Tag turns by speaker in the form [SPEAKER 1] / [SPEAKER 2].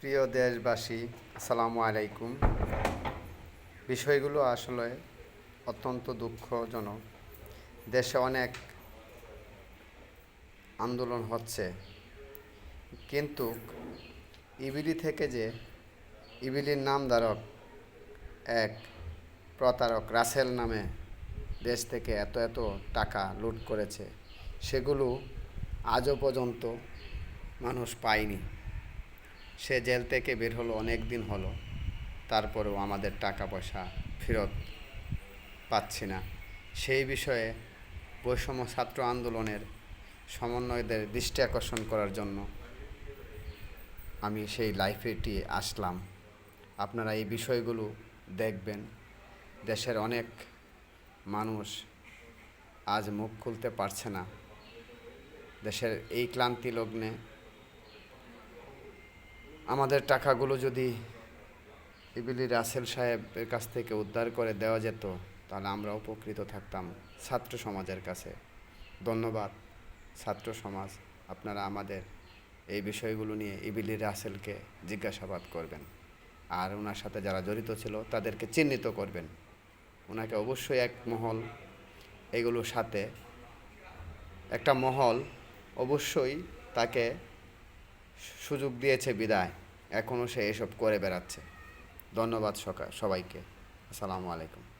[SPEAKER 1] প্রিয় দেশবাসী, আসসালামু আলাইকুম। বিষয়গুলো আসলে অত্যন্ত দুঃখজনক। দেশে অনেক আন্দোলন হচ্ছে। কিন্তু ইবিলি থেকে যে ইবিলির নামধারক এক প্রতারক রাসেল নামে দেশ থেকে এত এত টাকা লুট করেছে, সেগুলো আজও পর্যন্ত মানুষ পায়নি। সে জেল থেকে বের হলো, অনেক দিন হলো। তারপরেও আমাদের টাকা পয়সা ফেরত পাচ্ছি না। সেই বিষয়ে বৈষম্য ছাত্র আন্দোলনের সমন্বয়দের দৃষ্টি আকর্ষণ করার জন্য আমি সেই লাইফেটি আসলাম। আপনারা এই বিষয়গুলো দেখবেন। দেশের অনেক মানুষ আজ মুখ খুলতে পারছে না। দেশের এই ক্লান্তি লগ্নে আমাদের টাকাগুলো যদি ইবিলি রাসেল সাহেবের কাছ থেকে উদ্ধার করে দেওয়া যেত, তাহলে আমরা উপকৃত থাকতাম ছাত্র সমাজের কাছে। ধন্যবাদ ছাত্র সমাজ, আপনারা আমাদের এই বিষয়গুলো নিয়ে ইবিলি রাসেলকে জিজ্ঞাসাবাদ করবেন। আর ওনার সাথে যারা জড়িত ছিল, তাদেরকে চিহ্নিত করবেন। ওনাকে অবশ্যই এক মহল, এগুলোর সাথে একটা মহল অবশ্যই তাকে সুযোগ দিয়েছে বিদায়। এখনও সে এসব করে বেড়াচ্ছে। ধন্যবাদ সকা সবাইকে। আসসালামু আলাইকুম।